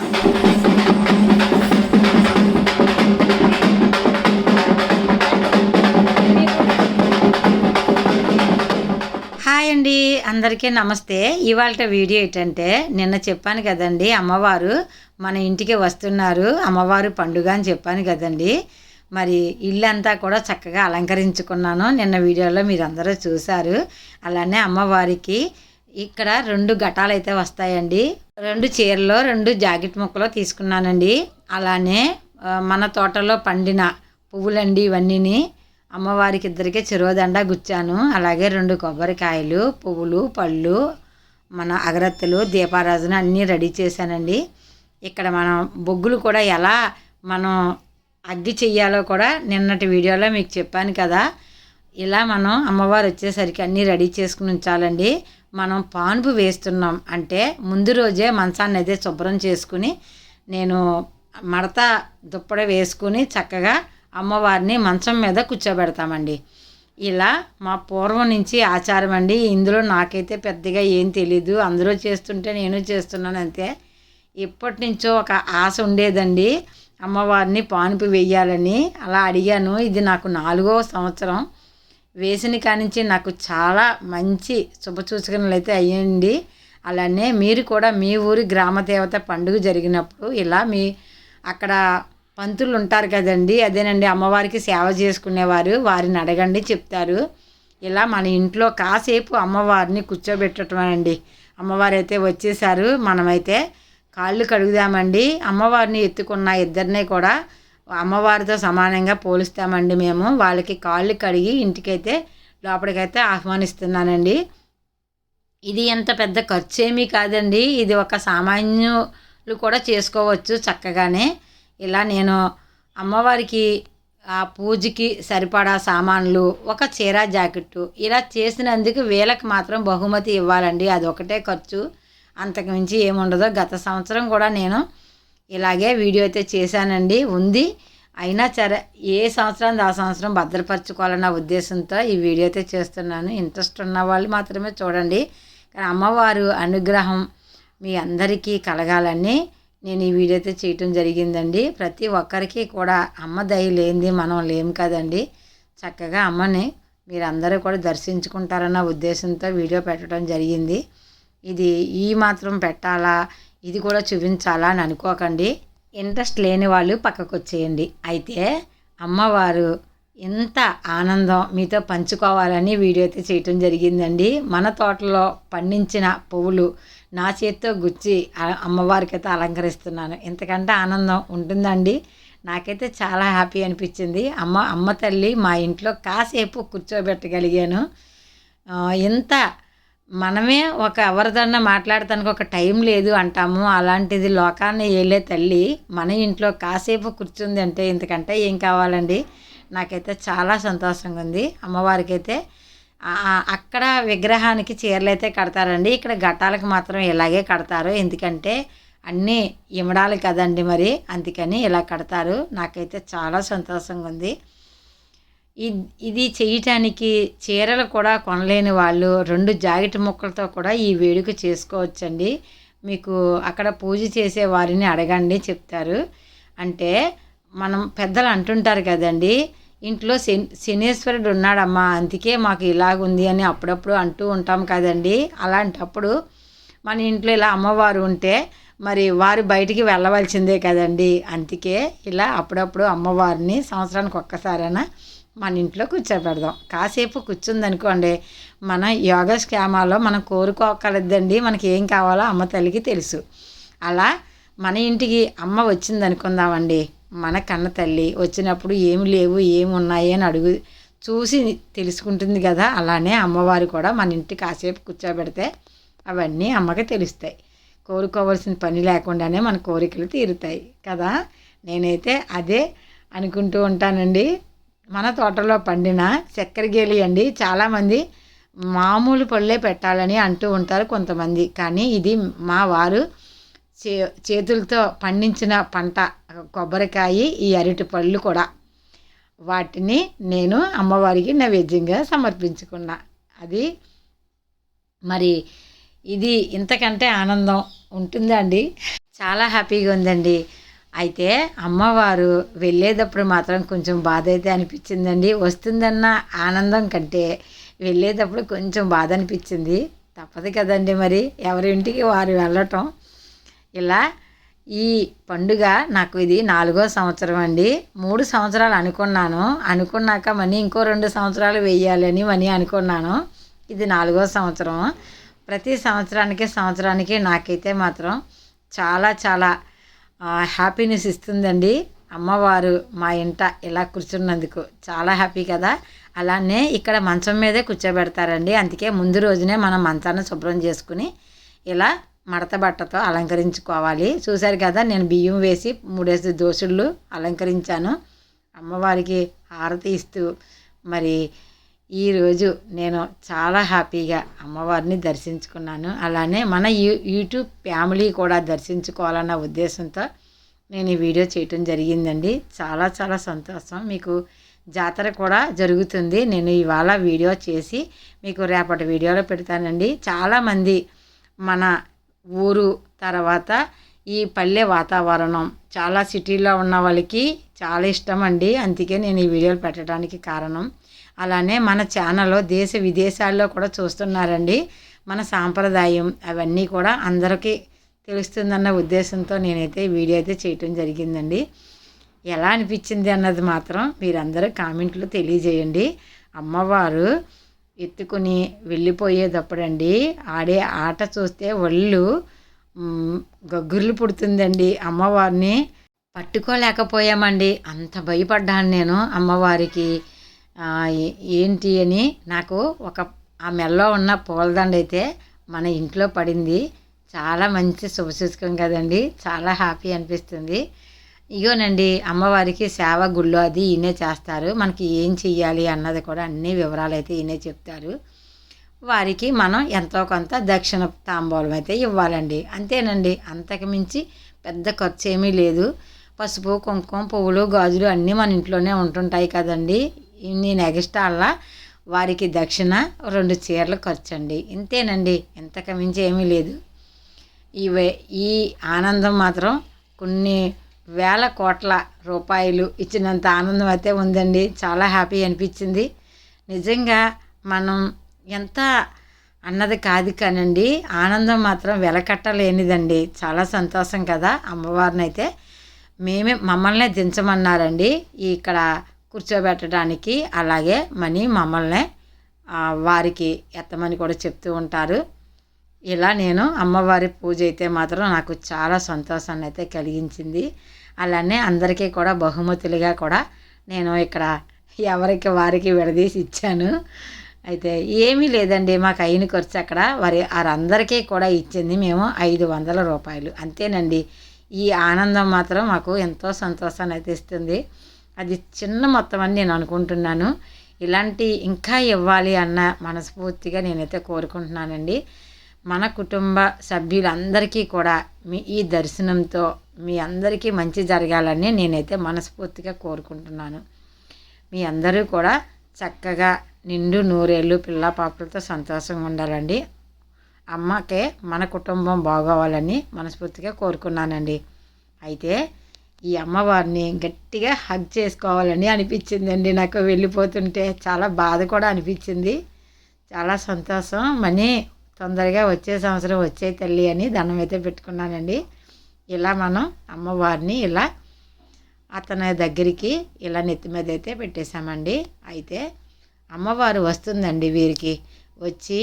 Hi అండి అందరికీ నమస్తే. ఇవాళ వీడియో ఏంటంటే నిన్న చెప్పాను కదండి అమ్మవారు మన ఇంటికి వస్తున్నారు అమ్మవారు పండుగ అని చెప్పాను కదండి. మరి ఇల్లంతా కూడా చక్కగా అలంకరించుకున్నాను. నిన్న వీడియోలో మీరు అందరూ చూశారు. అలానే అమ్మవారికి ఇక్కడ రెండు ఘటాలు అయితే వస్తాయండి. రెండు చీరలో రెండు జాకెట్ ముక్కలు తీసుకున్నానండి. అలానే మన తోటలో పండిన పువ్వులండి ఇవన్నీని అమ్మవారికి ఇద్దరికి చిరువదండ గుచ్చాను. అలాగే రెండు కొబ్బరికాయలు పువ్వులు పళ్ళు మన అగరత్తులు దీపారాజన అన్నీ రెడీ చేశానండి. ఇక్కడ మనం బొగ్గులు కూడా ఎలా మనం అగ్గి చెయ్యాలో కూడా నిన్నటి వీడియోలో మీకు చెప్పాను కదా. ఇలా మనం అమ్మవారు వచ్చేసరికి అన్నీ రెడీ చేసుకుని ఉంచాలండి. మనం పానుపు వేస్తున్నాం అంటే ముందు రోజే మంచాన్ని అయితే శుభ్రం చేసుకుని నేను మడత దుప్పడ వేసుకుని చక్కగా అమ్మవారిని మంచం మీద కూర్చోబెడతామండి. ఇలా మా పూర్వం నుంచి ఆచారం అండి. ఇందులో నాకైతే పెద్దగా ఏం తెలీదు. అందరూ చేస్తుంటే నేను చేస్తున్నాను అంతే ఎప్పటి నుంచో ఒక ఆశ ఉండేదండి. అమ్మవారిని పానుపు వేయాలని అలా అడిగాను. ఇది నాకు నాలుగో సంవత్సరం. వేసిన కానించి నాకు చాలా మంచి శుభసూచనలు అయితే అయ్యండి. అలానే మీరు కూడా మీ ఊరి గ్రామ దేవత పండుగ జరిగినప్పుడు ఇలా మీ అక్కడ పంతులు ఉంటారు కదండి అదేనండి అమ్మవారికి సేవ చేసుకునేవారు వారిని అడగండి చెప్తారు. ఇలా మన ఇంట్లో కాసేపు అమ్మవారిని కూర్చోబెట్టడం అండి అమ్మవారు అయితే వచ్చేసారు మనమైతే కాళ్ళు కడుగుదామండి. అమ్మవారిని ఎత్తుకున్న ఇద్దరిని కూడా అమ్మవారితో సమానంగా పోలుస్తామండి మేము. వాళ్ళకి కాళ్ళు కడిగి ఇంటికైతే లోపలికైతే ఆహ్వానిస్తున్నానండి. ఇది ఎంత పెద్ద ఖర్చు ఏమీ కాదండి. ఇది ఒక సామాన్యులు కూడా చేసుకోవచ్చు చక్కగానే. ఇలా నేను అమ్మవారికి ఆ పూజకి సరిపడా సామాన్లు ఒక చీర జాకెట్టు ఇలా చేసినందుకు వీళ్ళకి మాత్రం బహుమతి ఇవ్వాలండి. అది ఒకటే ఖర్చు. అంతకు మించి ఏముండదు. గత సంవత్సరం కూడా నేను ఇలాగే వీడియో అయితే చేశానండి. ఉంది. అయినా సరే ఏ సంవత్సరం ఆ సంవత్సరం భద్రపరచుకోవాలన్న ఉద్దేశంతో ఈ వీడియో అయితే చేస్తున్నాను. ఇంట్రెస్ట్ ఉన్న వాళ్ళు మాత్రమే చూడండి. కానీ అమ్మవారు అనుగ్రహం మీ అందరికీ కలగాలని నేను ఈ వీడియో అయితే చేయటం జరిగిందండి. ప్రతి ఒక్కరికి కూడా అమ్మ దయ లేనిది మనం లేము కదండి. చక్కగా అమ్మని మీరందరూ కూడా దర్శించుకుంటారన్న ఉద్దేశంతో వీడియో పెట్టడం జరిగింది. ఇది ఈ మాత్రం పెట్టాలా? ఇది కూడా చూపించాలా అని అనుకోకండి. ఇంట్రెస్ట్ లేని వాళ్ళు పక్కకు వచ్చేయండి అయితే అమ్మవారు ఎంత ఆనందం మీతో పంచుకోవాలని వీడియో అయితే చేయటం జరిగిందండి. మన తోటలో పండించిన పువ్వులు నా చేత్తో గుచ్చి అమ్మవారికి అయితే అలంకరిస్తున్నాను. ఇంతకంటే ఆనందం ఉంటుందండి. నాకైతే చాలా హ్యాపీ అనిపించింది. అమ్మ అమ్మ తల్లి మా ఇంట్లో కాసేపు కూర్చోబెట్టగలిగాను. ఎంత మనమే ఒక ఎవరిదన్నా మాట్లాడటానికి ఒక టైం లేదు అంటాము. అలాంటిది లోకాన్ని ఏలే తల్లి మన ఇంట్లో కాసేపు కూర్చుంది అంటే ఇంతకంటే ఏం కావాలండి? నాకైతే చాలా సంతోషంగా ఉంది. అమ్మవారికి అయితే అక్కడ విగ్రహానికి చీరలు అయితే కడతారండి. ఇక్కడ ఘటాలకు మాత్రం ఇలాగే కడతారు. ఎందుకంటే అన్నీ ఇమడాలి కదండి మరి. అందుకని ఇలా కడతారు. నాకైతే చాలా సంతోషంగా ఉంది. ఇది చేయటానికి చీరలు కూడా కొనలేని వాళ్ళు రెండు జాకెట్ ముక్కలతో కూడా ఈ వేడుక చేసుకోవచ్చండి. మీకు అక్కడ పూజ చేసే వారిని అడగండి చెప్తారు. అంటే మనం పెద్దలు అంటుంటారు కదండి ఇంట్లో శని శనీశ్వరుడు ఉన్నాడమ్మా అందుకే మాకు ఇలాగుంది అని అప్పుడప్పుడు అంటూ ఉంటాం కదండి. అలాంటప్పుడు మన ఇంట్లో ఇలా అమ్మవారు ఉంటే మరి వారు బయటికి వెళ్ళవలసిందే కదండి. అందుకే ఇలా అప్పుడప్పుడు అమ్మవారిని సంవత్సరానికి ఒక్కసారైనా మన ఇంట్లో కూర్చోబెడదాం. కాసేపు కూర్చుందనుకోండి మన యోగా స్కామాలో మనం కోరుకోకలద్దండి మనకి ఏం కావాలో అమ్మ తల్లికి తెలుసు. అలా మన ఇంటికి అమ్మ వచ్చింది అనుకుందామండి మన కన్న తల్లి వచ్చినప్పుడు ఏమి లేవు ఏమి ఉన్నాయి అని అడుగు చూసి తెలుసుకుంటుంది కదా. అలానే అమ్మవారు కూడా మన ఇంటి కాసేపు కూర్చోబెడితే అవన్నీ అమ్మకి తెలుస్తాయి. కోరుకోవాల్సిన పని లేకుండానే మన కోరికలు తీరుతాయి కదా. నేనైతే అదే అనుకుంటూ ఉంటానండి. మన తోటలో పండిన చక్కెరగేలి అండి. చాలామంది మామూలు పళ్ళే పెట్టాలని అంటూ ఉంటారు కొంతమంది. కానీ ఇది మా వారు చే చేతులతో పండించిన పంట కొబ్బరికాయ ఈ అరటి పళ్ళు కూడా. వాటిని నేను అమ్మవారికి నైవేద్యంగా సమర్పించుకున్నా. అది మరి ఇది ఇంతకంటే ఆనందం ఉంటుందా అండి చాలా హ్యాపీగా ఉందండి. అయితే అమ్మవారు వెళ్ళేటప్పుడు మాత్రం కొంచెం బాధ అయితే అనిపించిందండి. వస్తుందన్న ఆనందం కంటే వెళ్ళేటప్పుడు కొంచెం బాధ అనిపించింది తప్పదు కదండి మరి. ఎవరింటికి వారు వెళ్ళటం. ఇలా ఈ పండుగ నాకు ఇది నాలుగో సంవత్సరం అండి. మూడు సంవత్సరాలు అనుకున్నాను. అనుకున్నాక మనీ ఇంకో రెండు సంవత్సరాలు వెయ్యాలని మనీ అనుకున్నాను. ఇది నాలుగో సంవత్సరం. ప్రతి సంవత్సరానికి సంవత్సరానికి నాకైతే మాత్రం చాలా చాలా హ్యాపీనెస్ ఇస్తుందండి. అమ్మవారు మా ఇంట ఇలా కూర్చున్నందుకు చాలా హ్యాపీ కదా. అలానే ఇక్కడ మంచం మీదే కూర్చోబెడతారండి. అందుకే ముందు రోజునే మనం మంచాన్ని శుభ్రం చేసుకుని ఇలా మడత బట్టతో అలంకరించుకోవాలి. చూశారు కదా నేను బియ్యం వేసి మూడేసి దోశలు అలంకరించాను. అమ్మవారికి హారతి ఇస్తూ మరి ఈరోజు నేను చాలా హ్యాపీగా అమ్మవారిని దర్శించుకున్నాను. అలానే మన యూ యూట్యూబ్ ఫ్యామిలీ కూడా దర్శించుకోవాలన్న ఉద్దేశంతో నేను ఈ వీడియో చేయటం జరిగిందండి. చాలా చాలా సంతోషం. మీకు జాతర కూడా జరుగుతుంది. నేను ఇవాళ వీడియో చేసి మీకు రేపటి వీడియోలో పెడతానండి. చాలామంది మన ఊరు తర్వాత ఈ పల్లె వాతావరణం చాలా సిటీలో ఉన్న వాళ్ళకి చాలా ఇష్టం అండి. అందుకే నేను ఈ వీడియోలు పెట్టడానికి కారణం. అలానే మన ఛానల్లో దేశ విదేశాల్లో కూడా చూస్తున్నారండి. మన సాంప్రదాయం అవన్నీ కూడా అందరికీ తెలుస్తుందన్న ఉద్దేశంతో నేనైతే వీడియో అయితే చేయటం జరిగిందండి. ఎలా అనిపించింది అన్నది మాత్రం మీరందరూ కామెంట్లు తెలియజేయండి. అమ్మవారు ఎత్తుకుని వెళ్ళిపోయేటప్పుడండి ఆడే ఆట చూస్తే ఒళ్ళు గగ్గుర్లు పుడుతుందండి అమ్మవారిని. పట్టుకోలేకపోయామండి. అంత భయపడ్డాను నేను అమ్మవారికి. ఏంటి అని నాకు ఒక ఆ మెల్లో ఉన్న పూలదండ అయితే మన ఇంట్లో పడింది. చాలా మంచి శుభసూచకం కదండి. చాలా హ్యాపీ అనిపిస్తుంది. ఇగోనండి అమ్మవారికి సేవ గుళ్ళు అది ఈయనే చేస్తారు. మనకి ఏం చెయ్యాలి అన్నది కూడా అన్ని వివరాలు అయితే ఈయనే చెప్తారు. వారికి మనం ఎంతో కొంత దక్షిణ తాంబూలం అయితే ఇవ్వాలండి. అంతేనండి అంతకు మించి పెద్ద ఖర్చు ఏమీ లేదు. పసుపు కుంకుమ పువ్వులు గాజులు అన్నీ మన ఇంట్లోనే ఉంటుంటాయి కదండి. నేను ఎగస్ట్రాల్లా వారికి దక్షిణ రెండు చీరలు ఖర్చు అండి ఇంతేనండి. ఇంతకు మించి ఏమీ లేదు. ఇవే ఈ ఆనందం మాత్రం కొన్ని వేల కోట్ల రూపాయలు ఇచ్చినంత ఆనందం అయితే ఉందండి. చాలా హ్యాపీ అనిపించింది. నిజంగా మనం ఎంత అన్నది కాదు కానండి. ఆనందం మాత్రం వెలకట్టలేనిదండి చాలా సంతోషం కదా అమ్మవారిని అయితే మేమే మమ్మల్నే దించమన్నారండి. ఇక్కడ కూర్చోబెట్టడానికి అలాగే మనీ మమ్మల్ని వారికి ఎత్తమని కూడా చెప్తూ ఉంటారు. ఇలా నేను అమ్మవారి పూజ అయితే మాత్రం నాకు చాలా సంతోషాన్ని అయితే కలిగించింది. అలానే అందరికీ కూడా బహుమతులుగా కూడా నేను ఇక్కడ ఎవరికి వారికి విడదీసి ఇచ్చాను. అయితే ఏమీ లేదండి మాకు అయిన ఖర్చు అక్కడ. వారి వారందరికీ కూడా ఇచ్చింది మేము ఐదు వందల రూపాయలు. అంతేనండి. ఈ ఆనందం మాత్రం మాకు ఎంతో సంతోషాన్ని అయితే ఇస్తుంది. అది చిన్న మొత్తం అని నేను అనుకుంటున్నాను. ఇలాంటి ఇంకా ఇవ్వాలి అన్న మనస్ఫూర్తిగా నేనైతే కోరుకుంటున్నానండి. మన కుటుంబ సభ్యులందరికీ కూడా మీ ఈ దర్శనంతో మీ అందరికీ మంచి జరగాలని నేనైతే మనస్ఫూర్తిగా కోరుకుంటున్నాను. మీ అందరూ కూడా చక్కగా నిండు నూరేళ్ళు పిల్ల పాపలతో సంతోషంగా ఉండాలండి. అమ్మకే మన కుటుంబం బాగోవాలని మనస్ఫూర్తిగా కోరుకున్నానండి. అయితే ఈ అమ్మవారిని గట్టిగా హగ్ చేసుకోవాలని అనిపించిందండి. నాకు వెళ్ళిపోతుంటే చాలా బాధ కూడా అనిపించింది. చాలా సంతోషం. మనీ తొందరగా వచ్చే సంవత్సరం వచ్చే తల్లి అని దండం అయితే పెట్టుకున్నానండి. ఇలా మనం అమ్మవారిని ఇలా అతని దగ్గరికి ఇలా నెత్తి మీద అయితే పెట్టేశామండి. అయితే అమ్మవారు వస్తుందండి వీరికి. వచ్చి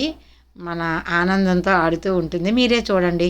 మన ఆనందంతో ఆడుతూ ఉంటుంది. మీరే చూడండి.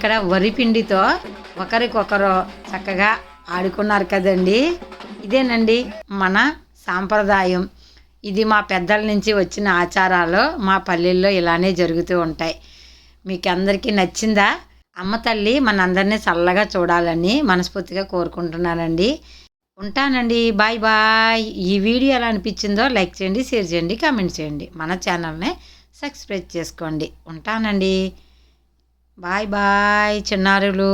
ఇక్కడ వరి పిండితో ఒకరికొకరు చక్కగా ఆడుకున్నారు కదండి. ఇదేనండి మన సాంప్రదాయం. ఇది మా పెద్దల నుంచి వచ్చిన ఆచారాలు మా పల్లెల్లో ఇలానే జరుగుతూ ఉంటాయి. మీకు అందరికీ నచ్చిందా? అమ్మ తల్లి మనందరినీ చల్లగా చూడాలని మనస్ఫూర్తిగా కోరుకుంటున్నానండి. ఉంటానండి. Bye bye. ఈ వీడియో ఎలా అనిపించిందో లైక్ చేయండి షేర్ చేయండి కామెంట్ చేయండి. మన ఛానల్ని సబ్స్క్రైబ్ చేసుకోండి. ఉంటానండి. బాయ్ బాయ్ చిన్నారులు.